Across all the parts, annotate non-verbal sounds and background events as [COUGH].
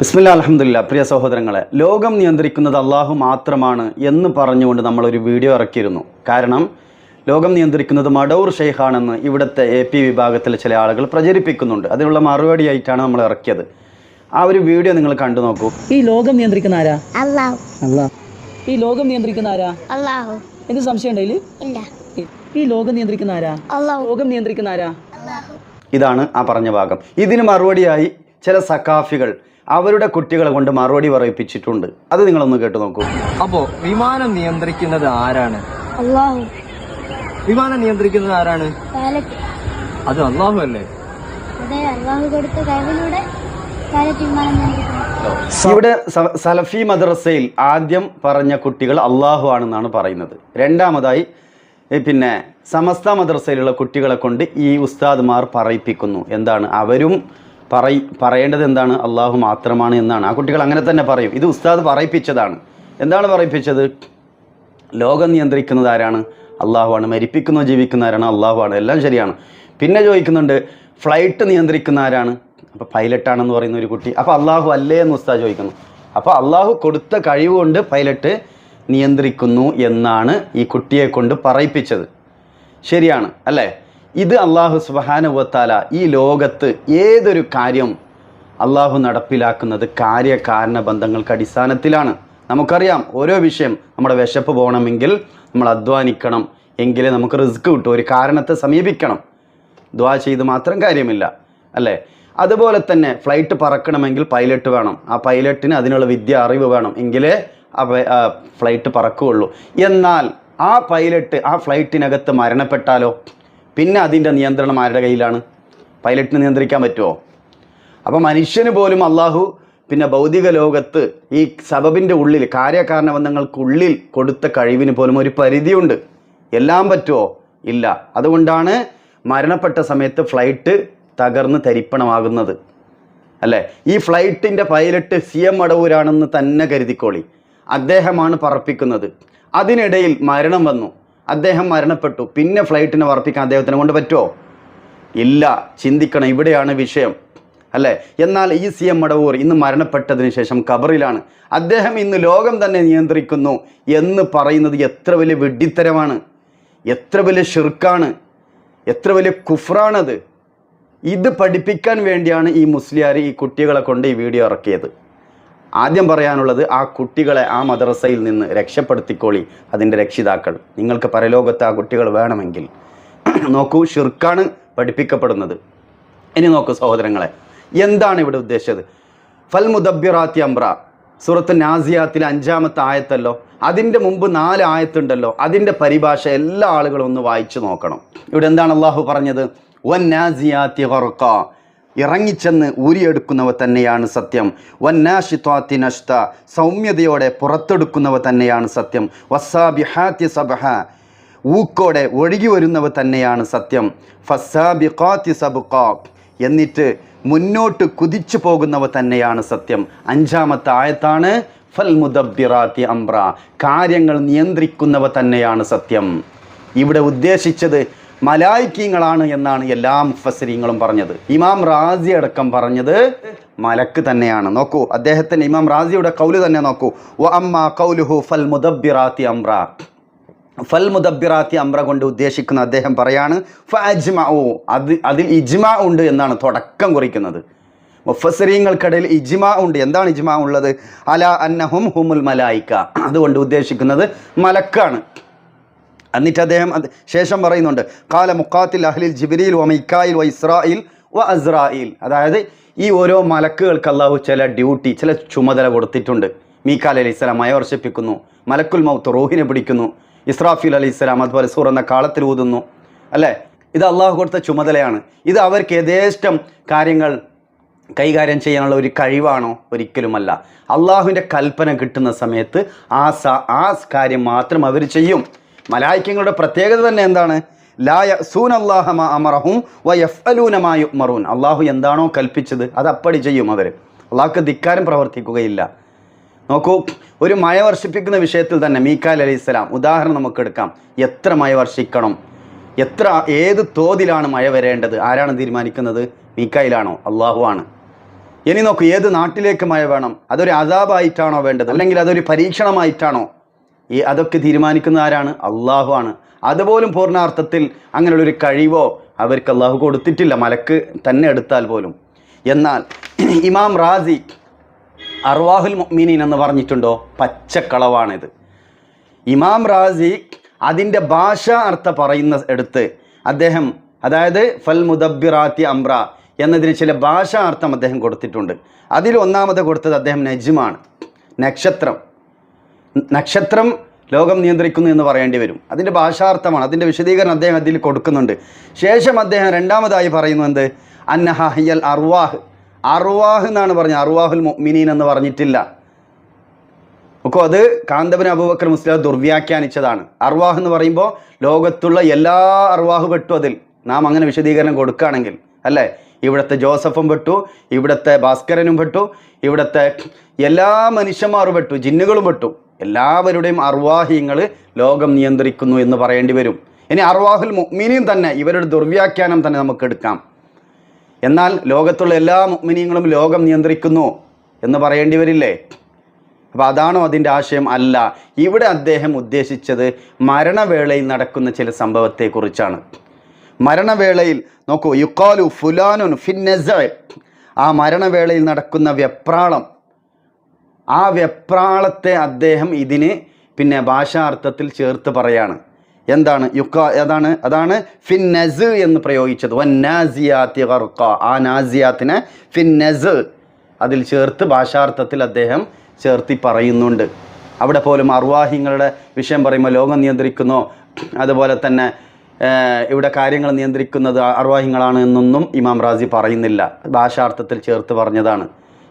ബിസ്മില്ല അലഹമില്ല പ്രിയ സഹോദരങ്ങളെ ലോകം നിയന്ത്രിക്കുന്നത് അള്ളാഹു മാത്രമാണ് എന്ന് പറഞ്ഞുകൊണ്ട് നമ്മളൊരു വീഡിയോ ഇറക്കിയിരുന്നു. കാരണം ലോകം നിയന്ത്രിക്കുന്നത് മടൂർ ഷെയ്ഖാണെന്ന് ഇവിടുത്തെ എ പി വിഭാഗത്തിലെ ചില ആളുകൾ പ്രചരിപ്പിക്കുന്നുണ്ട്. അതിനുള്ള മറുപടി ആയിട്ടാണ് നമ്മൾ ഇറക്കിയത്. ആ ഒരു വീഡിയോ നിങ്ങൾ കണ്ടു നോക്കൂ. ഈ ലോകം നിയന്ത്രിക്കുന്ന ആരാ? അള്ളാഹു. ഈ ലോകം നിയന്ത്രിക്കുന്ന ആരാ? അള്ളാഹു. എന്ത് സംശയം ഇല്ല. ഈ ലോകം നിയന്ത്രിക്കുന്ന ആരാ? അള്ളാഹു. ലോകം നിയന്ത്രിക്കുന്ന ആരാ? ഇതാണ് ആ പറഞ്ഞ ഭാഗം. ഇതിന് മറുപടിയായി ചില സക്കാഫികൾ അവരുടെ കുട്ടികളെ കൊണ്ട് മറുപടി പറയിപ്പിച്ചിട്ടുണ്ട്. അത് നിങ്ങളൊന്ന് കേട്ടു നോക്കൂ. അപ്പോ വിമാനം നിയന്ത്രിക്കുന്നത് ആരാണ്? വിമാനം നിയന്ത്രിക്കുന്നത് ആരാണ്? അത് അള്ളാഹു അല്ലേ? ഇവിടെ സലഫി മദ്രസയിൽ ആദ്യം പറഞ്ഞ കുട്ടികൾ അള്ളാഹു ആണെന്നാണ് പറയുന്നത്. രണ്ടാമതായി പിന്നെ സമസ്ത മദ്രസയിലുള്ള കുട്ടികളെ കൊണ്ട് ഈ ഉസ്താദ്മാർ പറയിപ്പിക്കുന്നു. എന്താണ്? അവരും പറയി പറയേണ്ടത് എന്താണ്? അള്ളാഹു മാത്രമാണ് എന്നാണ്. ആ കുട്ടികൾ അങ്ങനെ തന്നെ പറയും. ഇത് ഉസ്താദ് പറയിപ്പിച്ചതാണ്. എന്താണ് പറയിപ്പിച്ചത്? ലോകം നിയന്ത്രിക്കുന്നത് ആരാണ്? അള്ളാഹുവാണ് മരിപ്പിക്കുന്നോ ജീവിക്കുന്ന ആരാണ്? അള്ളാഹുവാണ് എല്ലാം ശരിയാണ്. പിന്നെ ചോദിക്കുന്നുണ്ട് ഫ്ലൈറ്റ് നിയന്ത്രിക്കുന്ന ആരാണ്? അപ്പോൾ പൈലറ്റാണെന്ന് പറയുന്ന ഒരു കുട്ടി. അപ്പോൾ അള്ളാഹു അല്ലേ എന്ന് ഉസ്താദ് ചോദിക്കുന്നു. അപ്പോൾ അള്ളാഹു കൊടുത്ത കഴിവ് കൊണ്ട് പൈലറ്റ് നിയന്ത്രിക്കുന്നു എന്നാണ് ഈ കുട്ടിയെ കൊണ്ട് പറയിപ്പിച്ചത്. ശരിയാണ് അല്ലേ? ഇത് അള്ളാഹു സുബാനുവത്താല ഈ ലോകത്ത് ഏതൊരു കാര്യം അള്ളാഹു നടപ്പിലാക്കുന്നത് കാര്യകാരണ ബന്ധങ്ങൾക്ക് അടിസ്ഥാനത്തിലാണ്. നമുക്കറിയാം ഓരോ വിഷയം നമ്മുടെ വിശപ്പ് പോകണമെങ്കിൽ നമ്മൾ അധ്വാനിക്കണം എങ്കിലേ നമുക്ക് റിസ്ക് കിട്ടും ഒരു കാരണത്തെ സമീപിക്കണം. ദ്വാ ചെയ്ത് മാത്രം കാര്യമില്ല അല്ലേ? അതുപോലെ തന്നെ ഫ്ലൈറ്റ് പറക്കണമെങ്കിൽ പൈലറ്റ് വേണം. ആ പൈലറ്റിന് അതിനുള്ള വിദ്യ അറിവ് വേണം എങ്കിലേ ആ ഫ്ലൈറ്റ് പറക്കുകയുള്ളൂ. എന്നാൽ ആ പൈലറ്റ് ആ ഫ്ലൈറ്റിനകത്ത് മരണപ്പെട്ടാലോ? പിന്നെ അതിന്റെ നിയന്ത്രണം ആരുടെ കയ്യിലാണ്? പൈലറ്റിന് നിയന്ത്രിക്കാൻ പറ്റുമോ അപ്പോൾ മനുഷ്യന് പോലും അള്ളാഹു പിന്നെ ഭൗതിക ലോകത്ത് ഈ സബബിന്റെ ഉള്ളിൽ കാര്യകാരണബന്ധങ്ങൾക്കുള്ളിൽ കൊടുത്ത കഴിവിന് പോലും ഒരു പരിധിയുണ്ട്. എല്ലാം പറ്റുമോ ഇല്ല. അതുകൊണ്ടാണ് മരണപ്പെട്ട സമയത്ത് ഫ്ലൈറ്റ് തകർന്ന് തരിപ്പണമാകുന്നത്. അല്ലേ? ഈ ഫ്ലൈറ്റിന്റെ പൈലറ്റ് സി എം അടവൂരാണെന്ന് തന്നെ കരുതിക്കോളി. അദ്ദേഹമാണ് പറപ്പിക്കുന്നത്. അതിനിടയിൽ മരണം വന്നു. അദ്ദേഹം മരണപ്പെട്ടു. പിന്നെ ഫ്ലൈറ്റിനെ പറപ്പിക്കാൻ അദ്ദേഹത്തിനെ കൊണ്ട് പറ്റുമോ ഇല്ല. ചിന്തിക്കണം. ഇവിടെയാണ് വിഷയം. അല്ലേ? എന്നാൽ ഈ സി എം മടവൂർ ഇന്ന് മരണപ്പെട്ടതിന് ശേഷം കബറിലാണ് അദ്ദേഹം ഇന്ന് ലോകം തന്നെ നിയന്ത്രിക്കുന്നു എന്ന് പറയുന്നത് എത്ര വലിയ വെഡിത്തരമാണ് എത്ര വലിയ ഷിർക്കാണ് എത്ര വലിയ കുഫ്രാണത്. ഇത് പഠിപ്പിക്കാൻ വേണ്ടിയാണ് ഈ മുസ്ലിയാർ ഈ കുട്ടികളെ കൊണ്ട് ഈ വീഡിയോ ഇറക്കിയത്. ആദ്യം പറയാനുള്ളത് ആ കുട്ടികളെ ആ മദ്രസയിൽ നിന്ന് രക്ഷപ്പെടുത്തിക്കോളി അതിന്റെ രക്ഷിതാക്കൾ. നിങ്ങൾക്ക് പരലോകത്ത് ആ കുട്ടികൾ വേണമെങ്കിൽ. നോക്കൂ ഷിർക്കാണ് പഠിപ്പിക്കപ്പെടുന്നത്. ഇനി നോക്കൂ സഹോദരങ്ങളെ എന്താണ് ഇവിടെ ഉദ്ദേശിച്ചത്? ഫൽ മുദബിറാത്തി അംബ്ര സൂറത്ത് നാസിയാത്തിലെ അഞ്ചാമത്തെ ആയത്തല്ലോ. അതിന്റെ മുമ്പ് നാല് ആയത്തുണ്ടല്ലോ. അതിന്റെ പരിഭാഷ എല്ലാ ആളുകളും ഒന്ന് വായിച്ചു നോക്കണം. ഇവിടെ എന്താണ് അള്ളാഹു പറഞ്ഞത്? വൻ നാസിയാത്തി ഖർഖ ഇറങ്ങിച്ചെന്ന് ഊരിയെടുക്കുന്നവ തന്നെയാണ് സത്യം. വന്നാഷിത്വാത്തി നഷ്ത സൗമ്യതയോടെ പുറത്തെടുക്കുന്നവ തന്നെയാണ് സത്യം. വസ്സാബിഹാത്തി സബഹ ഊക്കോടെ ഒഴുകി വരുന്നവ തന്നെയാണ് സത്യം. ഫസാബിഖാത്തി സബുഖാബ് എന്നിട്ട് മുന്നോട്ട് കുതിച്ചു പോകുന്നവ തന്നെയാണ് സത്യം. അഞ്ചാമത്തെ ആയത്താണ് ഫൽ മുദബിറാത്തി അംബ്ര കാര്യങ്ങൾ നിയന്ത്രിക്കുന്നവ തന്നെയാണ് സത്യം. ഇവിടെ ഉദ്ദേശിച്ചത് മലായിക്കീങ്ങളാണ് എന്നാണ് എല്ലാ മുഫസരീങ്ങളും പറഞ്ഞത്. ഇമാം റാസി അടക്കം പറഞ്ഞത് മലക്ക് തന്നെയാണ്. നോക്കൂ അദ്ദേഹത്തിന് ഇമാം റാസിയുടെ കൗൽ തന്നെ നോക്കൂ. വ അമ്മ കൗലുഹു ഫൽ മുദബിറാത്തി അമ്ര ഫൽ മുദബിറാത്തി അമ്ര കൊണ്ട് ഉദ്ദേശിക്കുന്ന അദ്ദേഹം പറയാണ് ഫജ്മഉ അത് അതിൽ ഇജ്മ ഉണ്ട് എന്നാണ് തുടക്കം കുറിക്കുന്നത്. മുഫസരീങ്ങൾക്കിടയിൽ ഇജ്മ ഉണ്ട്. എന്താണ് ഇജ്മ ഉള്ളത്? അല അന്നഹും ഹുമുൽ മലായിക്ക. അതുകൊണ്ട് ഉദ്ദേശിക്കുന്നത് മലക്കാണ്. എന്നിട്ട് അദ്ദേഹം ശേഷം പറയുന്നുണ്ട് കാല മുക്കാത്തിൽ അഹ്ലിൽ ജിബിരിൽ വ മിക്കായിൽ വ ഇസ്രായിൽ വ അസ്രായിൽ അതായത് ഈ ഓരോ മലക്കുകൾക്ക് അള്ളാഹു ചില ഡ്യൂട്ടി ചില ചുമതല കൊടുത്തിട്ടുണ്ട്. മീക്കാൽ അലൈഹി സ്വലാം മയവർഷിപ്പിക്കുന്നു മലക്കുൽ മൗത്ത് റോഹിനെ പിടിക്കുന്നു ഇസ്രാഫിൽ അലൈഹി സ്വലാം അതുപോലെ സൂർ സൂറന്ന കാളത്തിൽ ഊതുന്നു അല്ലേ? ഇത് അള്ളാഹു കൊടുത്ത ചുമതലയാണ്. ഇത് അവർക്ക് യഥേഷ്ടം കാര്യങ്ങൾ കൈകാര്യം ചെയ്യാനുള്ള ഒരു കഴിവാണോ? ഒരിക്കലുമല്ല. അള്ളാഹുവിന്റെ കൽപ്പന കിട്ടുന്ന സമയത്ത് ആ ആ കാര്യം മാത്രം അവർ ചെയ്യും. മലായിക്കങ്ങളുടെ പ്രത്യേകത തന്നെ എന്താണ്? ലായ യസൂൻ അള്ളാഹമ അമറഹും വ യഫ്അലൂനമായു മറൂൻ അള്ളാഹു എന്താണോ കൽപ്പിച്ചത് അത് അപ്പടി ചെയ്യും അവർ. അള്ളാഹ്ക്ക് ധിക്കാരം പ്രവർത്തിക്കുകയില്ല. നോക്കൂ ഒരു മഴ വർഷിപ്പിക്കുന്ന വിഷയത്തിൽ തന്നെ മീക്കാൽ അലി ഇസ്ലാം ഉദാഹരണം നമുക്ക് എടുക്കാം. എത്ര മഴ വർഷിക്കണം? എത്ര ഏത് തോതിലാണ് മഴ വരേണ്ടത്? ആരാണ് തീരുമാനിക്കുന്നത്? മീക്കായിലാണോ അള്ളാഹു ആണ്. ഇനി നോക്കൂ ഏത് നാട്ടിലേക്ക് മഴ വേണം? അതൊരു അതാബായിട്ടാണോ വേണ്ടത്? അല്ലെങ്കിൽ അതൊരു പരീക്ഷണമായിട്ടാണോ? ഈ അതൊക്കെ തീരുമാനിക്കുന്ന ആരാണ്? അള്ളാഹു ആണ്. അതുപോലും പൂർണാർത്ഥത്തിൽ അങ്ങനെയുള്ളൊരു കഴിവോ അവർക്ക് അള്ളാഹു കൊടുത്തിട്ടില്ല. മലക്ക് തന്നെ എടുത്താൽ പോലും. എന്നാൽ [CLEARS THROAT] ഇമാം റാസി അർവാഹുൽ മീനീൻ എന്ന് പറഞ്ഞിട്ടുണ്ടോ? പച്ചക്കളവാണിത്. ഇമാം റാസി അതിന്റെ ഭാഷ അർത്ഥ പറയുന്ന എടുത്ത് അദ്ദേഹം അതായത് ഫൽ മുദബിറാത്തി അംറ എന്നതിന് ചില ഭാഷാ അർത്ഥം അദ്ദേഹം കൊടുത്തിട്ടുണ്ട്. അതിൽ ഒന്നാമത് കൊടുത്തത് അദ്ദേഹം നജ്മാണ്. നക്ഷത്രം. നക്ഷത്രം ലോകം നിയന്ത്രിക്കുന്നു എന്ന് പറയേണ്ടി വരും. അതിന്റെ ഭാഷാർത്ഥമാണ്. അതിന്റെ വിശദീകരണം അദ്ദേഹം അതിൽ കൊടുക്കുന്നുണ്ട്. ശേഷം അദ്ദേഹം രണ്ടാമതായി പറയുന്നു എന്ത്? അന്നഹിയൽ അർവാഹ്. അർവാഹ് എന്നാണ് പറഞ്ഞത്. അർവാഹുൽ മിനീൻ എന്ന് പറഞ്ഞിട്ടില്ല. ഒക്കെ അത് കാന്തബൻ അബൂബക്കർ മുസ്ലിം ദുർവ്യാഖ്യാനിച്ചതാണ്. അർവാഹ് എന്ന് പറയുമ്പോൾ ലോകത്തുള്ള എല്ലാ അർവാഹ് പെട്ടു അതിൽ. നാം അങ്ങനെ വിശദീകരണം കൊടുക്കുകയാണെങ്കിൽ അല്ലേ? ഇവിടുത്തെ ജോസഫും പെട്ടു ഇവിടുത്തെ ഭാസ്കരനും പെട്ടു ഇവിടുത്തെ എല്ലാ മനുഷ്യന്മാരും പെട്ടു ജിന്നുകളും പെട്ടു. എല്ലാവരുടെയും അർവാഹിങ്ങൾ ലോകം നിയന്ത്രിക്കുന്നു എന്ന് പറയേണ്ടി വരും. ഇനി അർവാഹുൽ മുഅ്മിനീൻ തന്നെ ഇവരുടെ ദുർവ്യാഖ്യാനം തന്നെ നമുക്ക് എടുക്കാം. എന്നാൽ ലോകത്തുള്ള എല്ലാ മുഅ്മിനീങ്ങളും ലോകം നിയന്ത്രിക്കുന്നു എന്ന് പറയേണ്ടി വരില്ലേ? അപ്പോൾ അതാണോ അതിന്റെ ആശയം? അല്ല. ഇവിടെ അദ്ദേഹം ഉദ്ദേശിച്ചത് മരണവേളയിൽ നടക്കുന്ന ചില സംഭവത്തെക്കുറിച്ചാണ്. മരണവേളയിൽ നോക്കൂ യുക്കാലു ഫുലാനുൻ ഫിന്നസ ആ മരണവേളയിൽ നടക്കുന്ന വെപ്രാളം ആ വെപ്രാളത്തെ അദ്ദേഹം ഇതിന് പിന്നെ ഭാഷാർത്ഥത്തിൽ ചേർത്ത് പറയാണ്. എന്താണ്? യുക്ക അതാണ് അതാണ് ഫിൻ നസ് എന്ന് പ്രയോഗിച്ചത്. വൻ നാസിയാത്തി കറുക്ക ആ നാസിയാത്തിനെ ഫിൻ നസ് അതിൽ ചേർത്ത് ഭാഷാർത്ഥത്തിൽ അദ്ദേഹം ചേർത്തി പറയുന്നുണ്ട്. അവിടെ പോലും അർവാഹിങ്ങളുടെ വിഷയം പറയുമ്പോൾ ലോകം നിയന്ത്രിക്കുന്നു. അതുപോലെ തന്നെ ഇവിടെ കാര്യങ്ങൾ നിയന്ത്രിക്കുന്നത് അർവാഹിങ്ങളാണ് എന്നൊന്നും ഇമാം റാസി പറയുന്നില്ല. ഭാഷാർത്ഥത്തിൽ ചേർത്ത് പറഞ്ഞതാണ്.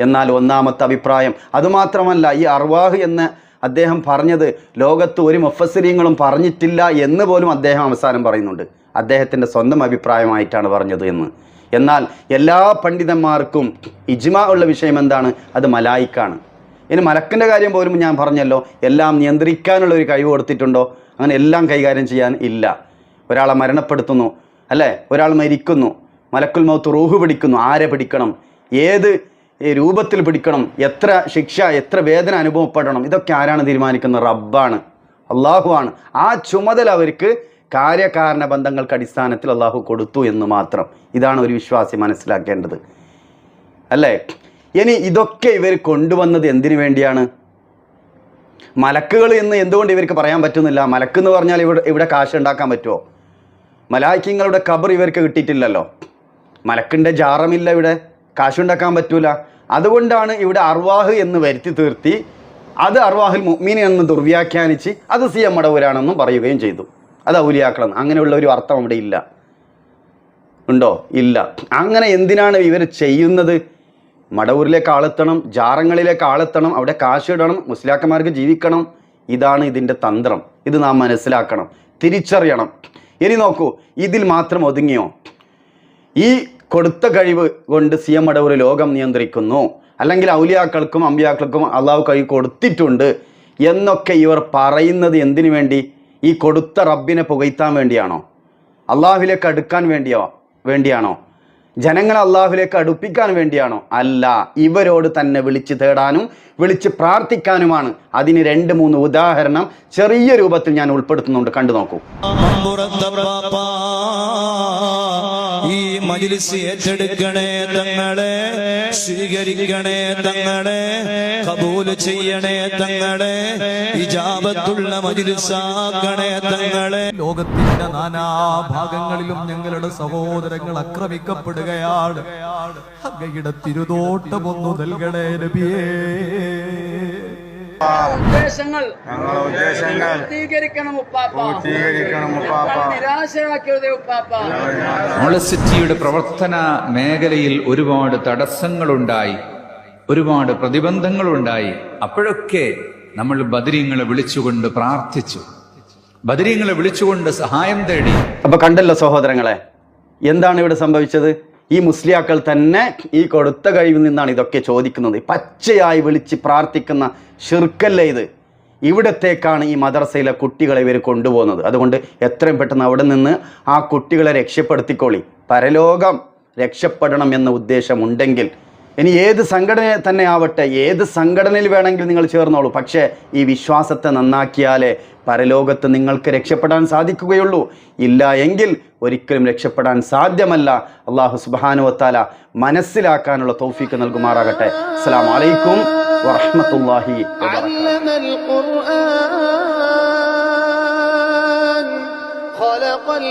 എന്നാൽ ഒന്നാമത്തെ അഭിപ്രായം. അതുമാത്രമല്ല ഈ അർവാഹ് എന്ന് അദ്ദേഹം പറഞ്ഞത് ലോകത്ത് ഒരു മുഫസരീങ്ങളും പറഞ്ഞിട്ടില്ല എന്ന് പോലും അദ്ദേഹം അവസാനം പറയുന്നുണ്ട്. അദ്ദേഹത്തിന്റെ സ്വന്തം അഭിപ്രായമായിട്ടാണ് പറഞ്ഞത് എന്ന്. എന്നാൽ എല്ലാ പണ്ഡിതന്മാർക്കും ഇജ്മ ഉള്ള വിഷയം എന്താണ്? അത് മലായിക്കാണ്. ഇനി മലക്കിന്റെ കാര്യം പോലും ഞാൻ പറഞ്ഞല്ലോ. എല്ലാം നിയന്ത്രിക്കാനുള്ള ഒരു കഴിവ് കൊടുത്തിട്ടുണ്ടോ? അങ്ങനെ എല്ലാം കൈകാര്യം ചെയ്യാൻ ഇല്ല. ഒരാളെ മരണപ്പെടുത്തുന്നു അല്ലേ? ഒരാൾ മരിക്കുന്നു മലക്കുൽ മൗത്ത് റൂഹ് പിടിക്കുന്നു. ആരെ പിടിക്കണം? ഏത് രൂപത്തിൽ പിടിക്കണം. എത്ര ശിക്ഷ എത്ര വേദന അനുഭവപ്പെടണം. ഇതൊക്കെ ആരാണ് തീരുമാനിക്കുന്നത്? റബ്ബാണ്. അള്ളാഹു ആണ്. ആ ചുമതല അവർക്ക് കാര്യകാരണ ബന്ധങ്ങൾക്ക് അടിസ്ഥാനത്തിൽ അള്ളാഹു കൊടുത്തു എന്ന് മാത്രം. ഇതാണ് ഒരു വിശ്വാസി മനസ്സിലാക്കേണ്ടത്. അല്ലേ? ഇനി ഇതൊക്കെ ഇവർ കൊണ്ടുവന്നത് എന്തിനു വേണ്ടിയാണ്? മലക്കുകൾ എന്ന് എന്തുകൊണ്ട് ഇവർക്ക് പറയാൻ പറ്റുന്നില്ല? മലക്ക് എന്ന് പറഞ്ഞാൽ ഇവിടെ ഇവിടെ കാശ് ഉണ്ടാക്കാൻ പറ്റുമോ? മലായിക്കങ്ങളുടെ കബർ ഇവർക്ക് കിട്ടിയിട്ടില്ലല്ലോ. മലക്കിന്റെ ജാറമില്ല ഇവിടെ. കാശുണ്ടാക്കാൻ പറ്റൂല. അതുകൊണ്ടാണ് ഇവിടെ അർവാഹ് എന്ന് വരുത്തി തീർത്തി. അത് അർവാഹുൽ മുഅ്മിൻ എന്ന് ദുർവ്യാഖ്യാനിച്ച് അത് സി എം മടവൂരാണെന്നും പറയുകയും ചെയ്തു. അത് ഔലിയാക്കണം അങ്ങനെയുള്ള ഒരു അർത്ഥം അവിടെ ഇല്ല. ഉണ്ടോ? ഇല്ല. അങ്ങനെ എന്തിനാണ് ഇവർ ചെയ്യുന്നത്? മടവൂരിലേക്ക് ആളെത്തണം ജാറങ്ങളിലേക്ക് ആളെത്തണം അവിടെ കാശിടണം മുസ്ലിയാക്കന്മാർക്ക് ജീവിക്കണം. ഇതാണ് ഇതിന്റെ തന്ത്രം. ഇത് നാം മനസ്സിലാക്കണം തിരിച്ചറിയണം. ഇനി നോക്കൂ ഇതിൽ മാത്രം ഒതുങ്ങിയോ? ഈ കൊടുത്ത കഴിവ് കൊണ്ട് സി എം അടവൂർ ലോകം നിയന്ത്രിക്കുന്നു. അല്ലെങ്കിൽ ഔലിയാക്കൾക്കും അമ്പിയാക്കൾക്കും അള്ളാഹു കഴിവ് കൊടുത്തിട്ടുണ്ട് എന്നൊക്കെ ഇവർ പറയുന്നത് എന്തിനു വേണ്ടി? ഈ കൊടുത്ത റബ്ബിനെ പുകഴ്ത്താൻ വേണ്ടിയാണോ? അള്ളാഹുലേക്ക് അടുക്കാൻ വേണ്ടിയോ? വേണ്ടിയാണോ? ജനങ്ങളെ അള്ളാഹുലേക്ക് അടുപ്പിക്കാൻ വേണ്ടിയാണോ? അല്ല ഇവരോട് തന്നെ വിളിച്ച് തേടാനും വിളിച്ച് പ്രാർത്ഥിക്കാനുമാണ്. അതിന് രണ്ട് മൂന്ന് ഉദാഹരണം ചെറിയ രൂപത്തിൽ ഞാൻ ഉൾപ്പെടുത്തുന്നുണ്ട്. കണ്ടു നോക്കൂ. മജിലിസ് ഏറ്റെടുക്കണേ തങ്ങളെ സ്വീകരിക്കണേ തങ്ങളെ കബൂൽ ചെയ്യണേ തങ്ങളെ ഇജാബത്തുള്ള മജിലിസാക്കണേ തങ്ങളെ. ലോകത്തിന്റെ നാനാഭാഗങ്ങളിലും ഞങ്ങളുടെ സഹോദരങ്ങൾ ആക്രമിക്കപ്പെടുകയാണ്. അങ്ങയുടെ തിരുതോട്ടമൊന്നു നൽകണേ നബിയേ. ഉദ്ദേശങ്ങൾ പൂർത്തീകരിക്കണം ഉപ്പാപ്പ. ഞങ്ങളെ നിരാശരാക്കരുതേ ഉപ്പാപ്പ. സിറ്റിയുടെ പ്രവർത്തന മേഖലയിൽ ഒരുപാട് തടസ്സങ്ങളുണ്ടായി ഒരുപാട് പ്രതിബന്ധങ്ങളുണ്ടായി. അപ്പോഴൊക്കെ നമ്മൾ ബദരീങ്ങളെ വിളിച്ചുകൊണ്ട് പ്രാർത്ഥിച്ചു. ബദരീങ്ങളെ വിളിച്ചുകൊണ്ട് സഹായം തേടി. അപ്പൊ കണ്ടല്ലോ സഹോദരങ്ങളെ എന്താണ് ഇവിടെ സംഭവിച്ചത്? ഈ മുസ്ലിയാക്കൾ തന്നെ ഈ കൊടുത്ത കഴിവിൽ നിന്നാണ് ഇതൊക്കെ ചോദിക്കുന്നത്. പച്ചയായി വിളിച്ച് പ്രാർത്ഥിക്കുന്ന ഷിർക്കല്ലേ ഇത്? ഇവിടത്തേക്കാണ് ഈ മദ്രസയിലെ കുട്ടികളെ ഇവർ കൊണ്ടുപോകുന്നത്. അതുകൊണ്ട് എത്രയും പെട്ടെന്ന് അവിടെ നിന്ന് ആ കുട്ടികളെ രക്ഷപ്പെടുത്തിക്കോളി. പരലോകം രക്ഷപ്പെടണം എന്ന ഉദ്ദേശമുണ്ടെങ്കിൽ ഇനി ഏത് സംഘടന തന്നെ ആവട്ടെ ഏത് സംഘടനയിൽ വേണമെങ്കിൽ നിങ്ങൾ ചേർന്നോളൂ. പക്ഷേ ഈ വിശ്വാസത്തെ നന്നാക്കിയാലേ പരലോകത്ത് നിങ്ങൾക്ക് രക്ഷപ്പെടാൻ സാധിക്കുകയുള്ളൂ. ഇല്ല എങ്കിൽ ഒരിക്കലും രക്ഷപ്പെടാൻ സാധ്യമല്ല. അള്ളാഹു സുബാനുവത്താല മനസ്സിലാക്കാനുള്ള തൗഫീക്ക് നൽകുമാറാകട്ടെ. അസ്സാം വലൈക്കും വറഹമത്തല്ലാഹി ഖലഖൽ